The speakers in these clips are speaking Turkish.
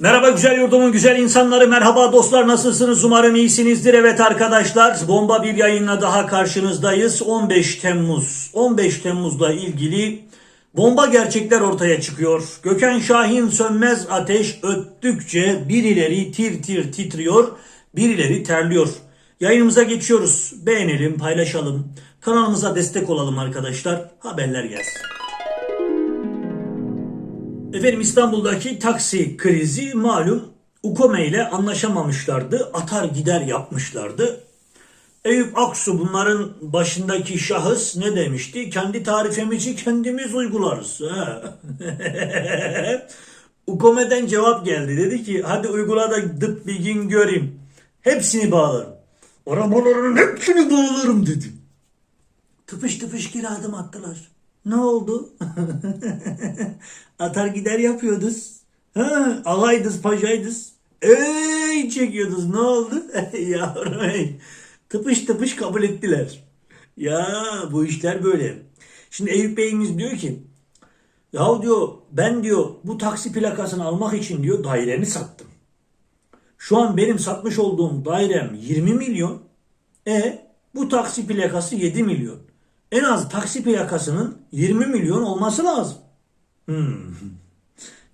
Merhaba güzel yurdumun güzel insanları, merhaba dostlar nasılsınız? Umarım iyisinizdir. Evet arkadaşlar bomba bir yayınla daha karşınızdayız. 15 Temmuz. 15 Temmuz'la ilgili bomba gerçekler ortaya çıkıyor. Gökhan Şahin sönmez ateş öttükçe birileri tir tir titriyor, birileri terliyor. Yayınımıza geçiyoruz. Beğenelim, paylaşalım. Kanalımıza destek olalım arkadaşlar. Haberler gelsin. Efendim İstanbul'daki taksi krizi malum Ukome ile anlaşamamışlardı. Atar gider yapmışlardı. Eyüp Aksu bunların başındaki şahıs ne demişti? Kendi tarifemizi kendimiz uygularız. Ukome'den cevap geldi. Dedi ki hadi uygula da dıp bir gün göreyim. Hepsini bağlarım. Arabaların hepsini bağlarım dedi. Tıpış tıpış geri adım attılar. Ne oldu? Atar gider yapıyorduz. Ha, alaydız paşaydız. Ey çekiyorduz ne oldu? Yavrum ey. Tıpış tıpış kabul ettiler. Ya bu işler böyle. Şimdi Eyüp Bey'imiz diyor ki ya diyor ben diyor bu taksi plakasını almak için diyor dairemi sattım. Şu an benim satmış olduğum dairem 20 milyon. E bu taksi plakası 7 milyon. En az taksi plakasının 20 milyon olması lazım. Hmm.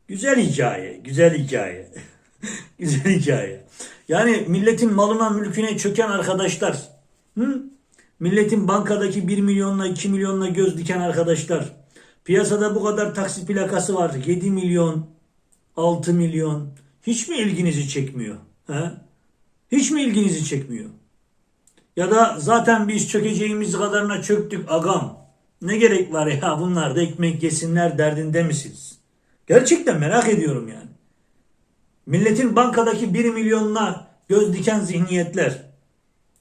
Güzel hikaye, güzel hikaye. güzel hikaye. Yani milletin malına mülküne çöken arkadaşlar. Hı? Milletin bankadaki 1 milyonla 2 milyonla göz diken arkadaşlar. Piyasada bu kadar taksi plakası var. 7 milyon, 6 milyon. Hiç mi ilginizi çekmiyor? He? Hiç mi ilginizi çekmiyor? Ya da zaten biz çökeceğimiz kadarına çöktük agam. Ne gerek var ya bunlar da ekmek yesinler derdinde misiniz? Gerçekten merak ediyorum yani. Milletin bankadaki 1 milyonuna göz diken zihniyetler.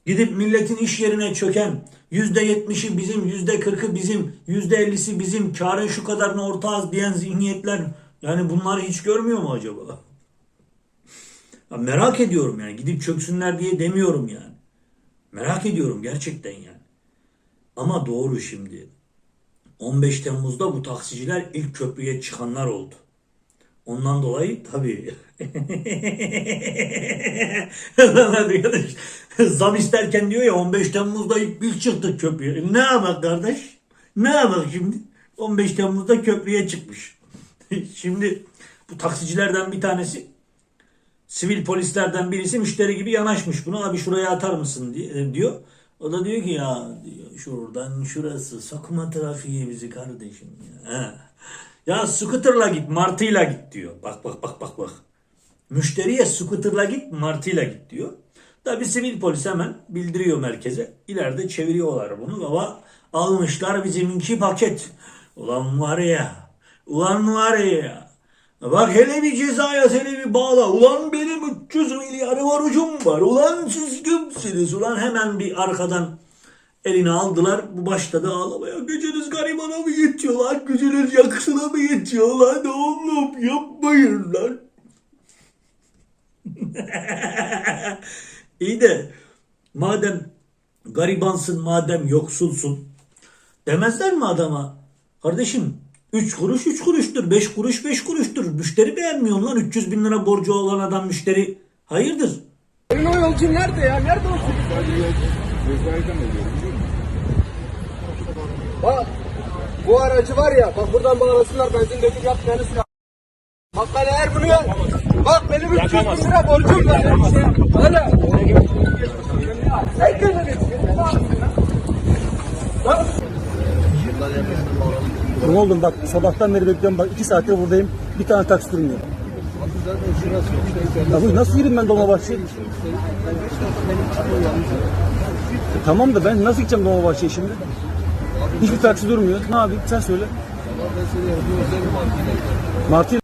Gidip milletin iş yerine çöken %70'i bizim, %40'ı bizim, %50'si bizim, karın şu kadarını ortağız diyen zihniyetler yani bunları hiç görmüyor mu acaba? Ya merak ediyorum yani gidip çöksünler diye demiyorum yani. Merak ediyorum gerçekten yani. Ama doğru şimdi. 15 Temmuz'da bu taksiciler ilk köprüye çıkanlar oldu. Ondan dolayı tabii. Arkadaş, Zam isterken diyor ya 15 Temmuz'da ilk biz çıktık köprüye. Ne yapak kardeş? Ne yapak şimdi? 15 Temmuz'da köprüye çıkmış. şimdi bu taksicilerden bir tanesi sivil polislerden birisi müşteri gibi yanaşmış buna abi şuraya atar mısın diye, diyor. O da diyor ki ya diyor, şuradan şurası sokma trafiği bizi kardeşim ya. Ya scooter'la git martıyla git diyor. Bak bak bak bak bak. Müşteriye scooter'la git martıyla git diyor. Tabi sivil polis hemen bildiriyor merkeze. İleride çeviriyorlar bunu. Baba almışlar bizimki paket. Ulan var ya. Ulan var ya. Bak hele bir cezaya hele bir bağla. Ulan benim 300 milyar borcum var. Ulan siz kimsiniz? Ulan hemen bir arkadan elini aldılar. Bu başladı ağlamaya. Gücünüz garibana mı yetiyor lan? Gücünüz yakısına mı yetiyor lan? Oğlum yapmayın lan. İyi de madem garibansın, madem yoksulsun demezler mi adama? Kardeşim 3 kuruş 3 kuruştur, 5 kuruş 5 kuruştur. Müşteri beğenmiyorsun lan 300 bin lira borcu olan adam müşteri. Hayırdır? Senin o yolcu nerede ya? Nerede o? Bak bu aracı var ya bak buradan bağlasınlar benzin döküp yapmayanı silah. Bak ben eğer bunu ya bak benim 300 bin lira borcum var. Öyle. Sen kendin Ne oldum bak sabahtan beri bekliyorum bak iki saattir buradayım bir tane taksi durmuyor. Ya bu nasıl gireyim ben Dolmabahçe'ye? E, tamam da ben nasıl gideceğim Dolmabahçe'ye şimdi? Hiçbir taksi durmuyor. Ne yapayım sen söyle. Martı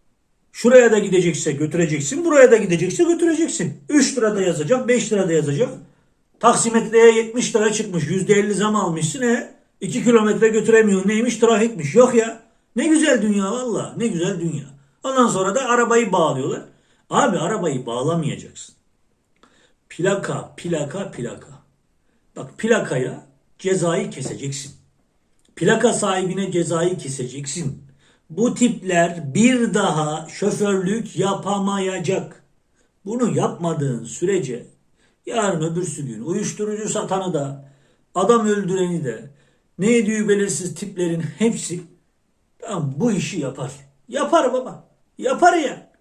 Şuraya da gidecekse götüreceksin, buraya da gidecekse götüreceksin. 3 lira da yazacak, 5 lira da yazacak. Taksimetreye 70 lira çıkmış, %50 zam almışsın. E 2 kilometre götüremiyor. Neymiş? Trafikmiş. Yok ya. Ne güzel dünya valla. Ne güzel dünya. Ondan sonra da arabayı bağlıyorlar. Abi arabayı bağlamayacaksın. Plaka, plaka, plaka. Bak plakaya cezayı keseceksin. Plaka sahibine cezayı keseceksin. Bu tipler bir daha şoförlük yapamayacak. Bunu yapmadığın sürece yarın öbürsü gün uyuşturucu satanı da adam öldüreni de ne yediği belirsiz tiplerin hepsi tamam, bu işi yapar. Yapar baba. Yapar ya.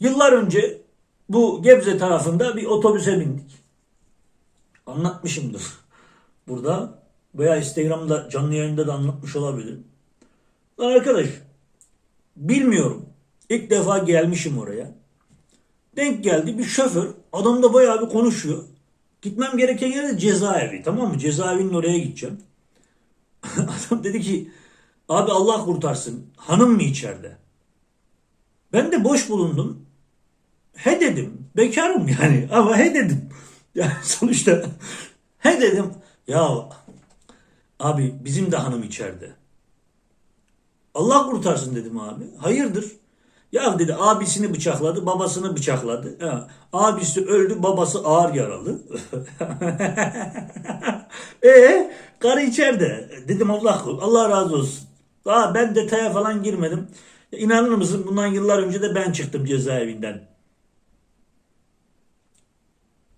Yıllar önce bu Gebze tarafında bir otobüse bindik. Anlatmışımdır. Burada veya Instagram'da canlı yayında da anlatmış olabilirim. Lan arkadaş bilmiyorum. İlk defa gelmişim oraya. Denk geldi bir şoför. Adam da bayağı bir konuşuyor. Gitmem gereken yer de cezaevi. Tamam mı? Cezaevinin oraya gideceğim. Adam dedi ki abi Allah kurtarsın. Hanım mı içeride? Ben de boş bulundum. He dedim. Bekarım yani ama he dedim. Yani sonuçta he dedim. Ya abi bizim de hanım içeride. Allah kurtarsın dedim abi. Hayırdır? Ya dedi abisini bıçakladı, babasını bıçakladı. Ha, abisi öldü, babası ağır yaralı. e karı içeride. Dedim Allah Allah razı olsun. Daha ben detaya falan girmedim. İnanır mısın bundan yıllar önce de ben çıktım cezaevinden.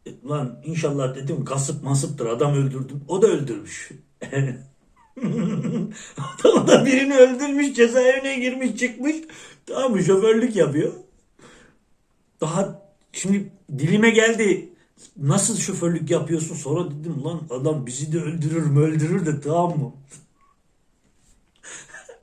E, Lan inşallah dedim kasıp masıptır adam öldürdüm. O da öldürmüş. o da birini öldürmüş cezaevine girmiş çıkmış. Tamam mı şoförlük yapıyor. Daha şimdi dilime geldi. Nasıl şoförlük yapıyorsun? Sonra dedim lan adam bizi de öldürür mü öldürür de tamam mı?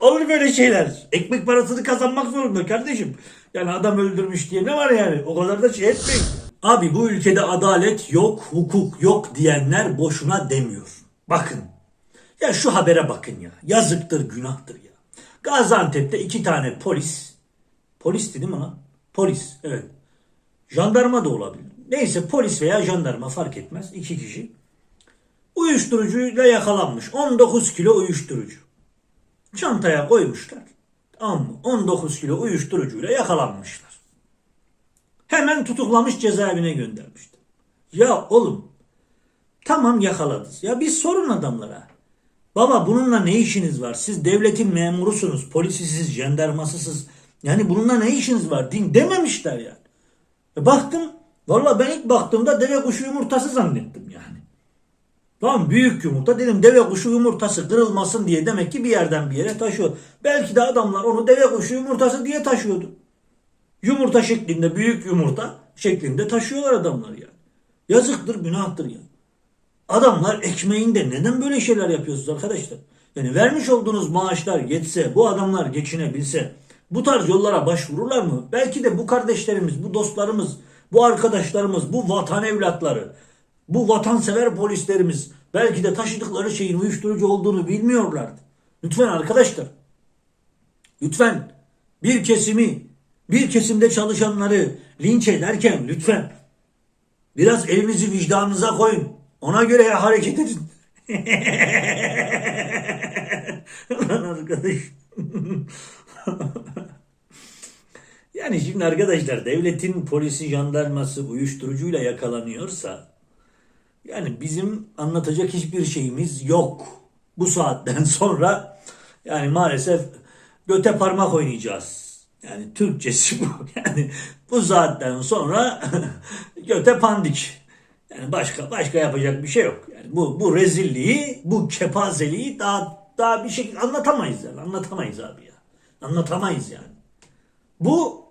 Olur böyle şeyler. Ekmek parasını kazanmak zorunda kardeşim. Yani adam öldürmüş diye ne var yani? O kadar da şey etmeyin. Abi bu ülkede adalet yok, hukuk yok diyenler boşuna demiyor. Bakın. Ya şu habere bakın ya. Yazıktır, günahtır ya. Gaziantep'te iki tane polis. Polis değil mi lan? Polis, evet. Jandarma da olabilir. Neyse polis veya jandarma fark etmez. iki kişi. Uyuşturucuyla yakalanmış. 19 kilo uyuşturucu. Çantaya koymuşlar. Mı? 19 kilo uyuşturucuyla yakalanmışlar. Hemen tutuklamış cezaevine göndermişler. Ya oğlum tamam yakaladınız. Ya bir sorun adamlara. Baba bununla ne işiniz var? Siz devletin memurusunuz. Polisisiz, jandarmasısız. Yani bununla ne işiniz var? Din dememişler yani. E baktım. Valla ben ilk baktığımda deve kuşu yumurtası zannettim yani. Tamam büyük yumurta dedim deve kuşu yumurtası kırılmasın diye demek ki bir yerden bir yere taşıyor. Belki de adamlar onu deve kuşu yumurtası diye taşıyordu. Yumurta şeklinde büyük yumurta şeklinde taşıyorlar adamlar yani. Yazıktır günahtır ya. Adamlar ekmeğinde neden böyle şeyler yapıyorsunuz arkadaşlar? Yani vermiş olduğunuz maaşlar yetse, bu adamlar geçinebilse bu tarz yollara başvururlar mı? Belki de bu kardeşlerimiz, bu dostlarımız, bu arkadaşlarımız, bu vatan evlatları, bu vatansever polislerimiz belki de taşıdıkları şeyin uyuşturucu olduğunu bilmiyorlardı. Lütfen arkadaşlar, lütfen bir kesimi, bir kesimde çalışanları linç ederken lütfen biraz elinizi vicdanınıza koyun. Ona göre hareket edin. Lan arkadaş. yani şimdi arkadaşlar devletin polisi, jandarması uyuşturucuyla yakalanıyorsa yani bizim anlatacak hiçbir şeyimiz yok. Bu saatten sonra yani maalesef göte parmak oynayacağız. Yani Türkçesi bu. Yani bu saatten sonra göte pandik. Yani başka başka yapacak bir şey yok. Yani bu bu rezilliği, bu kepazeliği daha daha bir şekilde anlatamayız yani. Anlatamayız abi ya. Anlatamayız yani. Bu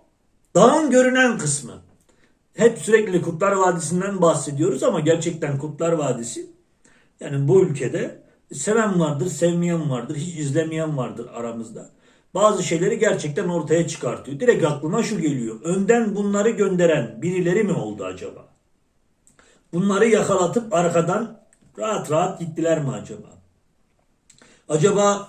dağın görünen kısmı. Hep sürekli Kurtlar Vadisi'nden bahsediyoruz ama gerçekten Kurtlar Vadisi yani bu ülkede seven vardır, sevmeyen vardır, hiç izlemeyen vardır aramızda. Bazı şeyleri gerçekten ortaya çıkartıyor. Direkt aklıma şu geliyor. Önden bunları gönderen birileri mi oldu acaba? Bunları yakalatıp arkadan rahat rahat gittiler mi acaba? Acaba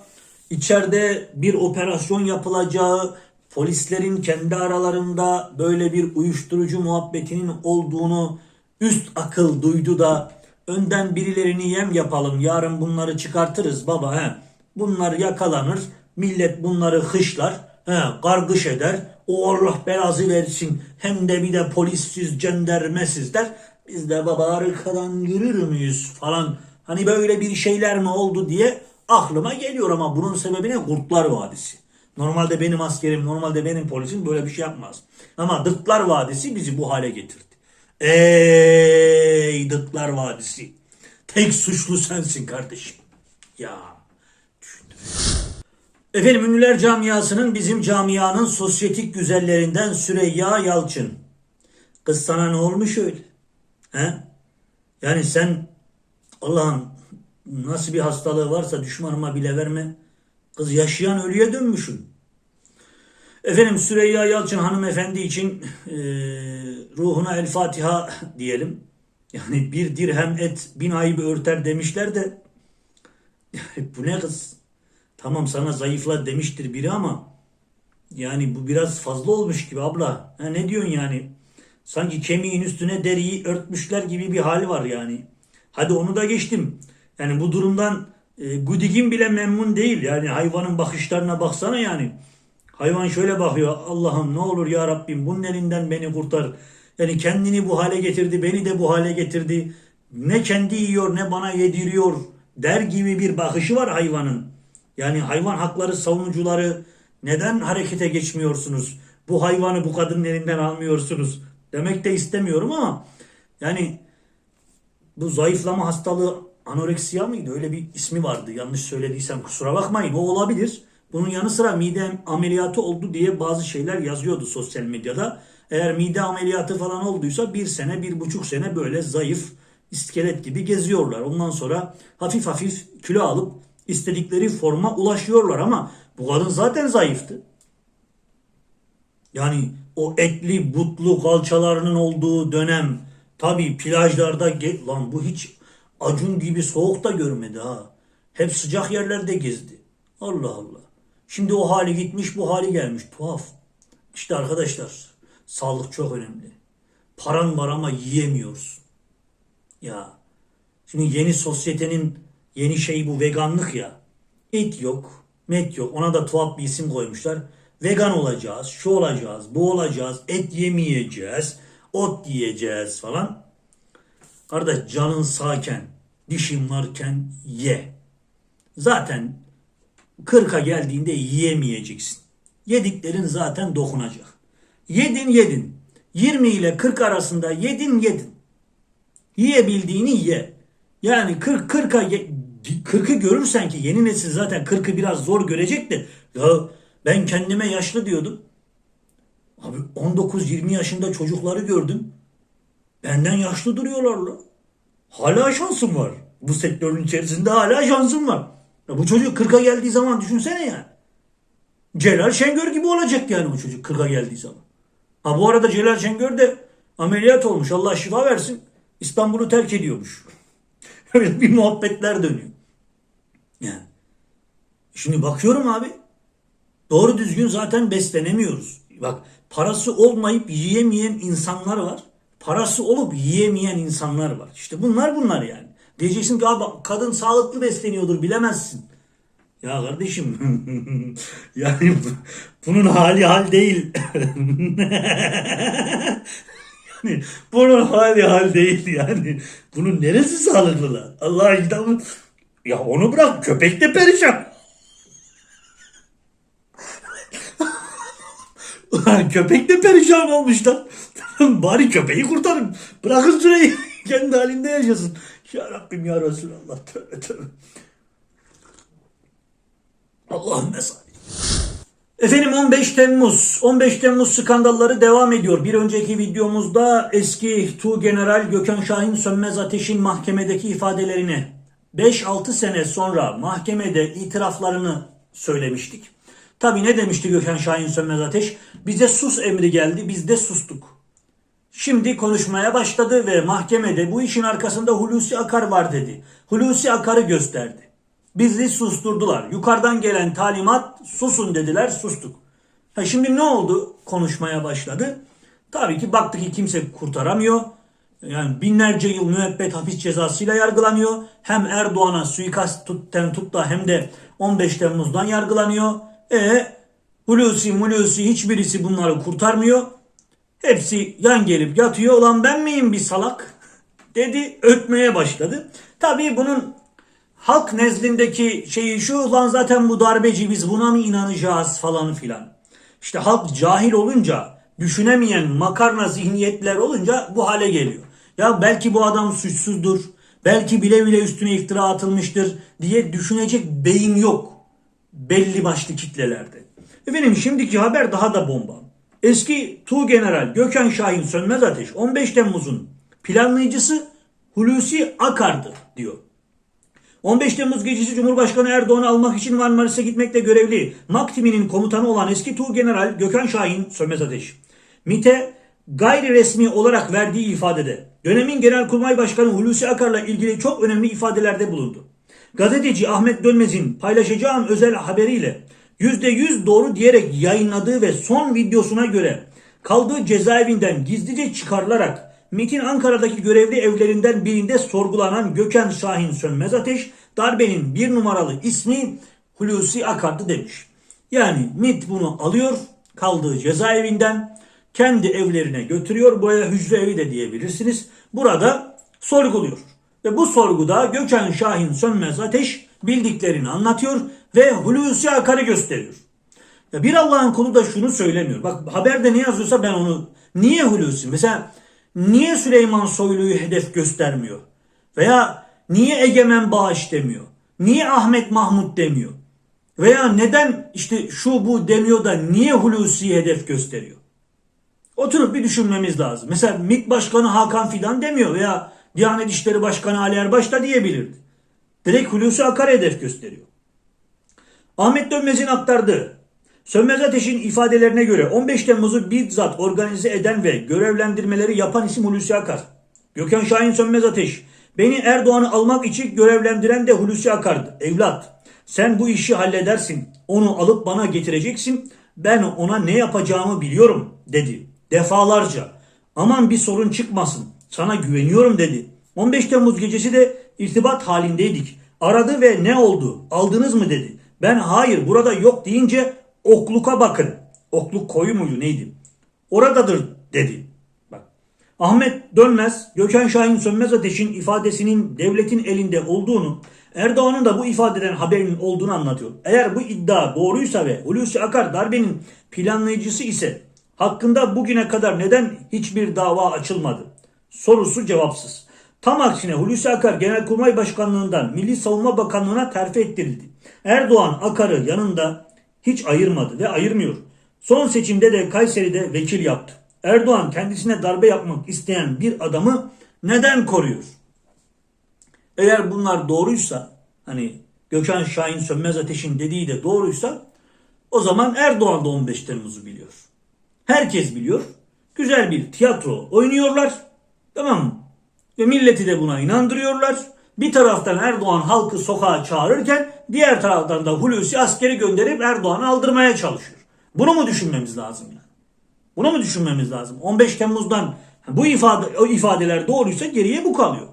içeride bir operasyon yapılacağı, polislerin kendi aralarında böyle bir uyuşturucu muhabbetinin olduğunu üst akıl duydu da önden birilerini yem yapalım, yarın bunları çıkartırız baba he. Bunlar yakalanır, millet bunları hışlar, he, kargış eder. O Allah belazı versin hem de bir de polissiz, cendermesiz der. Biz de baba arkadan yürür müyüz falan. Hani böyle bir şeyler mi oldu diye aklıma geliyor ama bunun sebebi ne? Kurtlar Vadisi. Normalde benim askerim, normalde benim polisim böyle bir şey yapmaz. Ama Dıklar Vadisi bizi bu hale getirdi. Ey Dıklar Vadisi. Tek suçlu sensin kardeşim. Ya. Efendim Ünlüler Camiası'nın bizim camianın sosyetik güzellerinden Süreyya Yalçın. Kız sana ne olmuş öyle? He? Yani sen Allah'ım nasıl bir hastalığı varsa düşmanıma bile verme. Kız yaşayan ölüye dönmüşsün. Efendim Süreyya Yalçın hanımefendi için eee, ruhuna el Fatiha diyelim. Yani bir dirhem et bin ayıbı örter demişler de bu ne kız? Tamam sana zayıfla demiştir biri ama yani bu biraz fazla olmuş gibi abla. Ha, ne diyorsun yani? Sanki kemiğin üstüne deriyi örtmüşler gibi bir hali var yani. Hadi onu da geçtim. Yani bu durumdan e, Gudigin bile memnun değil. Yani hayvanın bakışlarına baksana yani. Hayvan şöyle bakıyor. Allah'ım ne olur ya Rabbim bunun elinden beni kurtar. Yani kendini bu hale getirdi, beni de bu hale getirdi. Ne kendi yiyor ne bana yediriyor der gibi bir bakışı var hayvanın. Yani hayvan hakları savunucuları neden harekete geçmiyorsunuz? Bu hayvanı bu kadının elinden almıyorsunuz. Demek de istemiyorum ama yani bu zayıflama hastalığı anoreksiya mıydı? Öyle bir ismi vardı. Yanlış söylediysem kusura bakmayın. O olabilir. Bunun yanı sıra mide ameliyatı oldu diye bazı şeyler yazıyordu sosyal medyada. Eğer mide ameliyatı falan olduysa bir sene, bir buçuk sene böyle zayıf, iskelet gibi geziyorlar. Ondan sonra hafif hafif kilo alıp istedikleri forma ulaşıyorlar ama bu kadın zaten zayıftı. Yani o etli butlu kalçalarının olduğu dönem tabii plajlarda lan bu hiç acun gibi soğukta görmedi ha. Hep sıcak yerlerde gezdi. Allah Allah. Şimdi o hali gitmiş bu hali gelmiş. Tuhaf. İşte arkadaşlar sağlık çok önemli. Paran var ama yiyemiyorsun. Ya şimdi yeni sosyetenin yeni şeyi bu veganlık ya. Et yok, met yok. Ona da tuhaf bir isim koymuşlar. Vegan olacağız, şu olacağız, bu olacağız, et yemeyeceğiz, ot yiyeceğiz falan. Kardeş canın sağken, dişin varken ye. Zaten 40'a geldiğinde yiyemeyeceksin. Yediklerin zaten dokunacak. Yedin yedin. 20 ile 40 arasında yedin yedin. Yiyebildiğini ye. Yani 40 40'a ye- 40'ı görürsen ki yeni nesil zaten 40'ı biraz zor görecek de ya ben kendime yaşlı diyordum. Abi 19-20 yaşında çocukları gördüm. Benden yaşlı duruyorlar la. Hala şansım var. Bu sektörün içerisinde hala şansım var. Ya bu çocuk 40'a geldiği zaman düşünsene yani. Celal Şengör gibi olacak yani bu çocuk 40'a geldiği zaman. Ha bu arada Celal Şengör de ameliyat olmuş. Allah şifa versin. İstanbul'u terk ediyormuş. Öyle bir muhabbetler dönüyor. Yani. Şimdi bakıyorum abi. Doğru düzgün zaten beslenemiyoruz. Bak parası olmayıp yiyemeyen insanlar var. Parası olup yiyemeyen insanlar var. İşte bunlar bunlar yani. Diyeceksin ki abi kadın sağlıklı besleniyordur bilemezsin. Ya kardeşim yani bu- bunun hali hal değil. yani bunun hali hal değil yani. Bunun neresi sağlıklı lan? Allah kitabı. Ya onu bırak köpek de perişan. Ulan köpek de perişan olmuş lan. Bari köpeği kurtarın. Bırakın süreyi. Kendi halinde yaşasın. Ya Rabbim ya Resulallah. Tövbe tövbe. Allah'ım mesaj. Efendim 15 Temmuz. 15 Temmuz skandalları devam ediyor. Bir önceki videomuzda eski Tu General Gökhan Şahin Sönmez Ateş'in mahkemedeki ifadelerini 5-6 sene sonra mahkemede itiraflarını söylemiştik. Tabi ne demişti Gökhan Şahin Sönmez Ateş? Bize sus emri geldi biz de sustuk. Şimdi konuşmaya başladı ve mahkemede bu işin arkasında Hulusi Akar var dedi. Hulusi Akar'ı gösterdi. Bizi susturdular. Yukarıdan gelen talimat susun dediler sustuk. Ha şimdi ne oldu? Konuşmaya başladı. Tabii ki baktı ki kimse kurtaramıyor. Yani binlerce yıl müebbet hapis cezasıyla yargılanıyor. Hem Erdoğan'a suikast tutten tut da hem de 15 Temmuz'dan yargılanıyor. E Hulusi Mulusi hiçbirisi bunları kurtarmıyor. Hepsi yan gelip yatıyor. Ulan ben miyim bir salak? Dedi ötmeye başladı. Tabii bunun halk nezdindeki şeyi şu lan zaten bu darbeci biz buna mı inanacağız falan filan. İşte halk cahil olunca düşünemeyen makarna zihniyetler olunca bu hale geliyor. Ya belki bu adam suçsuzdur. Belki bile bile üstüne iftira atılmıştır diye düşünecek beyin yok. Belli başlı kitlelerde. Efendim şimdiki haber daha da bomba. Eski Tuğgeneral Gökhan Şahin Sönmez Ateş 15 Temmuz'un planlayıcısı Hulusi Akar'dı diyor. 15 Temmuz gecesi Cumhurbaşkanı Erdoğan'ı almak için Marmaris'e gitmekle görevli MAK timinin komutanı olan eski Tuğgeneral Gökhan Şahin Sönmez Ateş. MİT'e gayri resmi olarak verdiği ifadede dönemin Genelkurmay Başkanı Hulusi Akar'la ilgili çok önemli ifadelerde bulundu. Gazeteci Ahmet Dönmez'in paylaşacağım özel haberiyle %100 doğru diyerek yayınladığı ve son videosuna göre kaldığı cezaevinden gizlice çıkarılarak MİT'in Ankara'daki görevli evlerinden birinde sorgulanan Gökhan Şahin Sönmez Ateş darbenin bir numaralı ismi Hulusi Akar'dı demiş. Yani MİT bunu alıyor kaldığı cezaevinden kendi evlerine götürüyor. Buraya hücre evi de diyebilirsiniz. Burada sorguluyor. Ve bu sorguda Gökhan Şahin Sönmez Ateş bildiklerini anlatıyor ve Hulusi Akar'ı gösteriyor. Ya bir Allah'ın kulu da şunu söylemiyor. Bak haberde ne yazıyorsa ben onu niye Hulusi? Mesela niye Süleyman Soylu'yu hedef göstermiyor? Veya niye Egemen Bağış demiyor? Niye Ahmet Mahmut demiyor? Veya neden işte şu bu demiyor da niye Hulusi'yi hedef gösteriyor? Oturup bir düşünmemiz lazım. Mesela MİT Başkanı Hakan Fidan demiyor veya Diyanet İşleri Başkanı Ali Erbaş da diyebilirdi. Direkt Hulusi Akar hedef gösteriyor. Ahmet Dönmez'in aktardığı Sönmez Ateş'in ifadelerine göre 15 Temmuz'u bizzat organize eden ve görevlendirmeleri yapan isim Hulusi Akar. Gökhan Şahin Sönmez Ateş. Beni Erdoğan'ı almak için görevlendiren de Hulusi Akar'dı. Evlat sen bu işi halledersin. Onu alıp bana getireceksin. Ben ona ne yapacağımı biliyorum dedi. Defalarca. Aman bir sorun çıkmasın. Sana güveniyorum dedi. 15 Temmuz gecesi de irtibat halindeydik. Aradı ve ne oldu? Aldınız mı dedi. Ben hayır burada yok deyince okluka bakın. Okluk koyu muydu neydi? Oradadır dedi. Bak. Ahmet Dönmez, Gökhan Şahin Sönmez Ateş'in ifadesinin devletin elinde olduğunu, Erdoğan'ın da bu ifadeden haberinin olduğunu anlatıyor. Eğer bu iddia doğruysa ve Hulusi Akar darbenin planlayıcısı ise hakkında bugüne kadar neden hiçbir dava açılmadı? Sorusu cevapsız. Tam aksine Hulusi Akar Genelkurmay Başkanlığından Milli Savunma Bakanlığı'na terfi ettirildi. Erdoğan Akar'ı yanında hiç ayırmadı ve ayırmıyor. Son seçimde de Kayseri'de vekil yaptı. Erdoğan kendisine darbe yapmak isteyen bir adamı neden koruyor? Eğer bunlar doğruysa hani Gökhan Şahin Sönmez Ateş'in dediği de doğruysa o zaman Erdoğan da 15 Temmuz'u biliyor. Herkes biliyor. Güzel bir tiyatro oynuyorlar. Tamam mı? Ve milleti de buna inandırıyorlar. Bir taraftan Erdoğan halkı sokağa çağırırken diğer taraftan da Hulusi askeri gönderip Erdoğan'ı aldırmaya çalışıyor. Bunu mu düşünmemiz lazım yani? Bunu mu düşünmemiz lazım? 15 Temmuz'dan bu ifade o ifadeler doğruysa geriye bu kalıyor.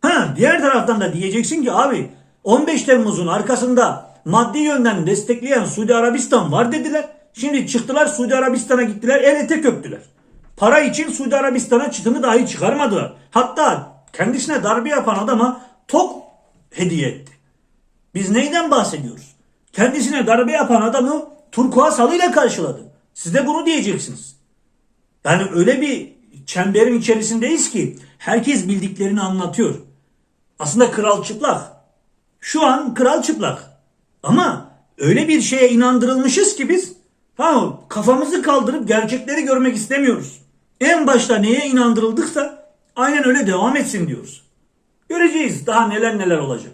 Ha diğer taraftan da diyeceksin ki abi 15 Temmuz'un arkasında maddi yönden destekleyen Suudi Arabistan var dediler. Şimdi çıktılar Suudi Arabistan'a gittiler el ete köptüler. Para için Suudi Arabistan'a çıtını dahi çıkarmadılar. Hatta kendisine darbe yapan adama tok hediye etti. Biz neyden bahsediyoruz? Kendisine darbe yapan adamı turkuaz halıyla karşıladı. Siz de bunu diyeceksiniz. Yani öyle bir çemberin içerisindeyiz ki herkes bildiklerini anlatıyor. Aslında kral çıplak. Şu an kral çıplak. Ama öyle bir şeye inandırılmışız ki biz tamam kafamızı kaldırıp gerçekleri görmek istemiyoruz. En başta neye inandırıldıksa aynen öyle devam etsin diyoruz. Göreceğiz daha neler neler olacak.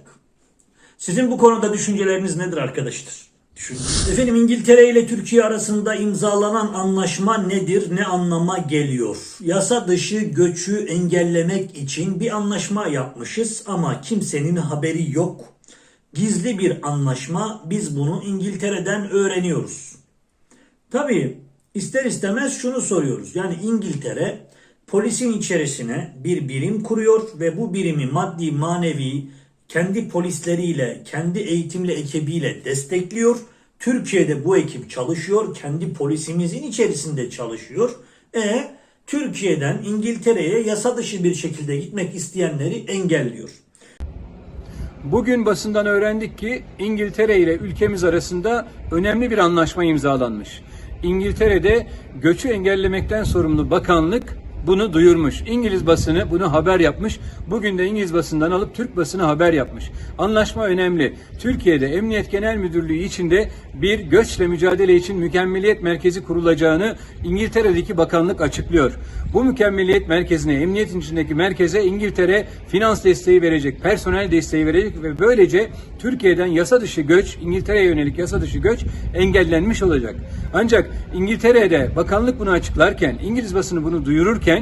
Sizin bu konuda düşünceleriniz nedir arkadaşlar? Düşünün. Efendim İngiltere ile Türkiye arasında imzalanan anlaşma nedir, ne anlama geliyor? Yasa dışı göçü engellemek için bir anlaşma yapmışız ama kimsenin haberi yok. Gizli bir anlaşma, biz bunu İngiltere'den öğreniyoruz. Tabii ister istemez şunu soruyoruz. Yani İngiltere polisin içerisine bir birim kuruyor ve bu birimi maddi manevi kendi polisleriyle, kendi eğitimli ekibiyle destekliyor. Türkiye'de bu ekip çalışıyor. Kendi polisimizin içerisinde çalışıyor. E Türkiye'den İngiltere'ye yasa dışı bir şekilde gitmek isteyenleri engelliyor. Bugün basından öğrendik ki İngiltere ile ülkemiz arasında önemli bir anlaşma imzalanmış. İngiltere'de göçü engellemekten sorumlu bakanlık bunu duyurmuş. İngiliz basını bunu haber yapmış. Bugün de İngiliz basından alıp Türk basını haber yapmış. Anlaşma önemli. Türkiye'de Emniyet Genel Müdürlüğü içinde bir göçle mücadele için mükemmeliyet merkezi kurulacağını İngiltere'deki bakanlık açıklıyor. Bu mükemmeliyet merkezine, emniyetin içindeki merkeze İngiltere finans desteği verecek, personel desteği verecek ve böylece Türkiye'den yasa dışı göç, İngiltere'ye yönelik yasa dışı göç engellenmiş olacak. Ancak İngiltere'de bakanlık bunu açıklarken, İngiliz basını bunu duyururken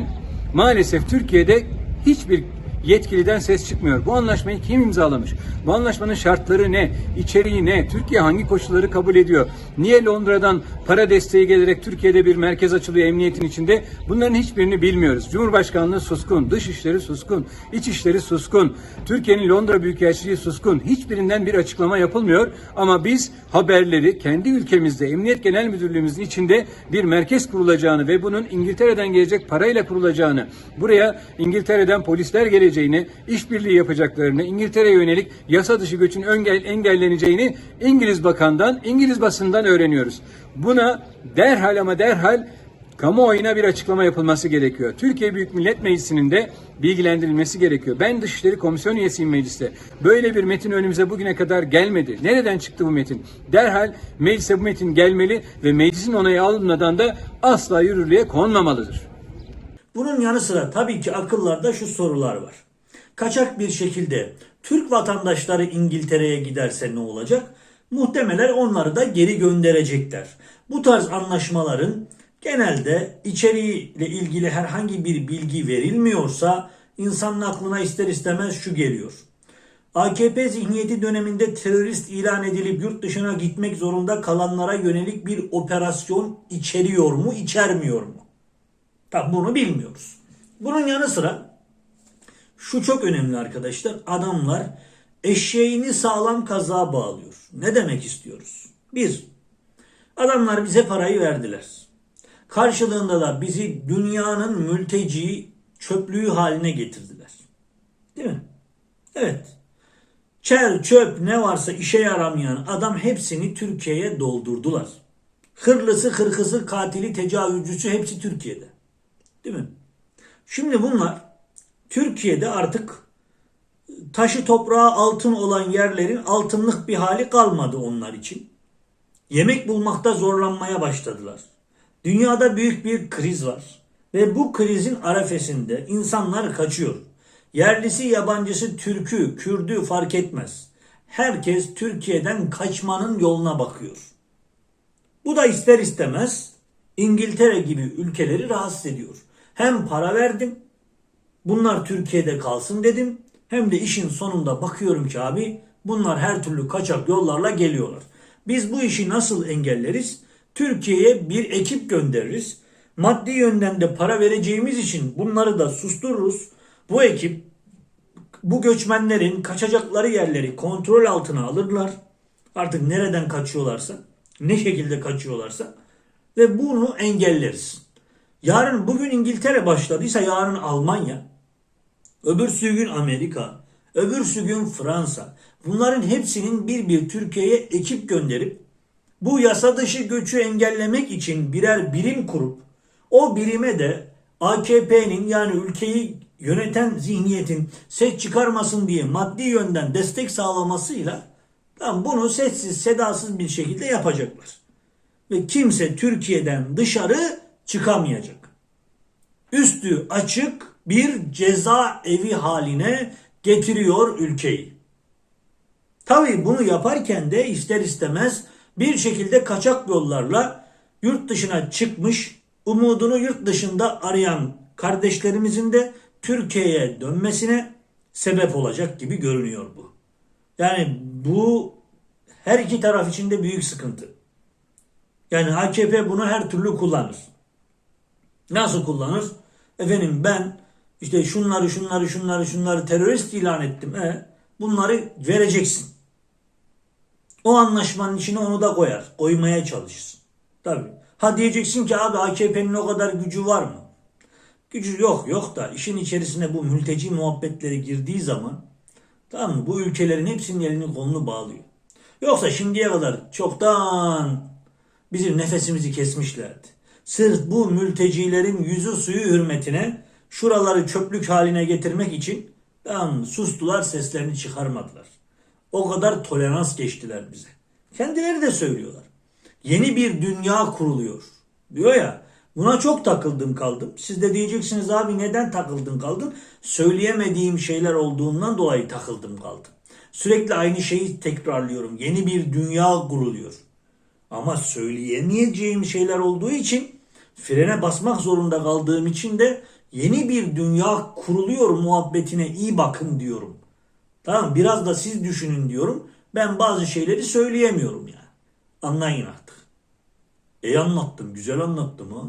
maalesef Türkiye'de hiçbir yetkiliden ses çıkmıyor. Bu anlaşmayı kim imzalamış? Bu anlaşmanın şartları ne? İçeriği ne? Türkiye hangi koşulları kabul ediyor? Niye Londra'dan para desteği gelerek Türkiye'de bir merkez açılıyor emniyetin içinde? Bunların hiçbirini bilmiyoruz. Cumhurbaşkanlığı suskun, dışişleri suskun, içişleri suskun, Türkiye'nin Londra Büyükelçiliği suskun. Hiçbirinden bir açıklama yapılmıyor ama biz haberleri kendi ülkemizde Emniyet Genel Müdürlüğümüzün içinde bir merkez kurulacağını ve bunun İngiltere'den gelecek parayla kurulacağını, buraya İngiltere'den polisler geleceğini, işbirliği yapacaklarını, İngiltere'ye yönelik yasa dışı göçün engel, engelleneceğini İngiliz bakandan, İngiliz basından öğreniyoruz. Buna derhal ama derhal kamuoyuna bir açıklama yapılması gerekiyor. Türkiye Büyük Millet Meclisi'nin de bilgilendirilmesi gerekiyor. Ben Dışişleri Komisyon üyesiyim mecliste. Böyle bir metin önümüze bugüne kadar gelmedi. Nereden çıktı bu metin? Derhal meclise bu metin gelmeli ve meclisin onayı alınmadan da asla yürürlüğe konmamalıdır. Bunun yanı sıra tabii ki akıllarda şu sorular var. Kaçak bir şekilde Türk vatandaşları İngiltere'ye giderse ne olacak? Muhtemelen onları da geri gönderecekler. Bu tarz anlaşmaların genelde içeriğiyle ilgili herhangi bir bilgi verilmiyorsa insanın aklına ister istemez şu geliyor. AKP zihniyeti döneminde terörist ilan edilip yurt dışına gitmek zorunda kalanlara yönelik bir operasyon içeriyor mu, içermiyor mu? Tabi bunu bilmiyoruz. Bunun yanı sıra şu çok önemli arkadaşlar. Adamlar eşeğini sağlam kazığa bağlıyor. Ne demek istiyoruz? Bir, adamlar bize parayı verdiler. Karşılığında da bizi dünyanın mülteci çöplüğü haline getirdiler. Değil mi? Evet. Çel, çöp ne varsa işe yaramayan adam hepsini Türkiye'ye doldurdular. Hırlısı, hırkızı, katili, tecavüzcüsü hepsi Türkiye'de. Değil mi? Şimdi bunlar Türkiye'de artık taşı toprağı altın olan yerlerin altınlık bir hali kalmadı onlar için. Yemek bulmakta zorlanmaya başladılar. Dünyada büyük bir kriz var. Ve bu krizin arefesinde insanlar kaçıyor. Yerlisi yabancısı Türk'ü, Kürd'ü fark etmez. Herkes Türkiye'den kaçmanın yoluna bakıyor. Bu da ister istemez İngiltere gibi ülkeleri rahatsız ediyor. Hem para verdim, bunlar Türkiye'de kalsın dedim. Hem de işin sonunda bakıyorum ki abi bunlar her türlü kaçak yollarla geliyorlar. Biz bu işi nasıl engelleriz? Türkiye'ye bir ekip göndeririz. Maddi yönden de para vereceğimiz için bunları da sustururuz. Bu ekip bu göçmenlerin kaçacakları yerleri kontrol altına alırlar. Artık nereden kaçıyorlarsa, ne şekilde kaçıyorlarsa ve bunu engelleriz. Yarın bugün İngiltere başladıysa yarın Almanya, öbürsü gün Amerika, öbürsü gün Fransa. Bunların hepsinin bir bir Türkiye'ye ekip gönderip bu yasa dışı göçü engellemek için birer birim kurup o birime de AKP'nin yani ülkeyi yöneten zihniyetin ses çıkarmasın diye maddi yönden destek sağlamasıyla tam bunu sessiz sedasız bir şekilde yapacaklar. Ve kimse Türkiye'den dışarı çıkamayacak. Üstü açık bir ceza evi haline getiriyor ülkeyi. Tabii bunu yaparken de ister istemez bir şekilde kaçak yollarla yurt dışına çıkmış, umudunu yurt dışında arayan kardeşlerimizin de Türkiye'ye dönmesine sebep olacak gibi görünüyor bu. Yani bu her iki taraf için de büyük sıkıntı. Yani AKP bunu her türlü kullanır. Nasıl kullanır? Efendim ben işte şunları şunları şunları şunları terörist ilan ettim. E, bunları vereceksin. O anlaşmanın içine onu da koyar. Koymaya çalışır. Tabii. Ha diyeceksin ki abi AKP'nin o kadar gücü var mı? Gücü yok yok da işin içerisine bu mülteci muhabbetleri girdiği zaman Tamam mı? Bu ülkelerin hepsinin elini kolunu bağlıyor. Yoksa şimdiye kadar çoktan bizim nefesimizi kesmişlerdi. Sırf bu mültecilerin yüzü suyu hürmetine şuraları çöplük haline getirmek için tamam sustular seslerini çıkarmadılar. O kadar tolerans geçtiler bize. Kendileri de söylüyorlar. Yeni bir dünya kuruluyor. Diyor ya buna çok takıldım kaldım. Siz de diyeceksiniz abi neden takıldın kaldın? Söyleyemediğim şeyler olduğundan dolayı takıldım kaldım. Sürekli aynı şeyi tekrarlıyorum. Yeni bir dünya kuruluyor. Ama söyleyemeyeceğim şeyler olduğu için frene basmak zorunda kaldığım için de yeni bir dünya kuruluyor muhabbetine iyi bakın diyorum. Tamam biraz da siz düşünün diyorum. Ben bazı şeyleri söyleyemiyorum yani. Anlayın artık. İyi anlattım, güzel anlattım ha.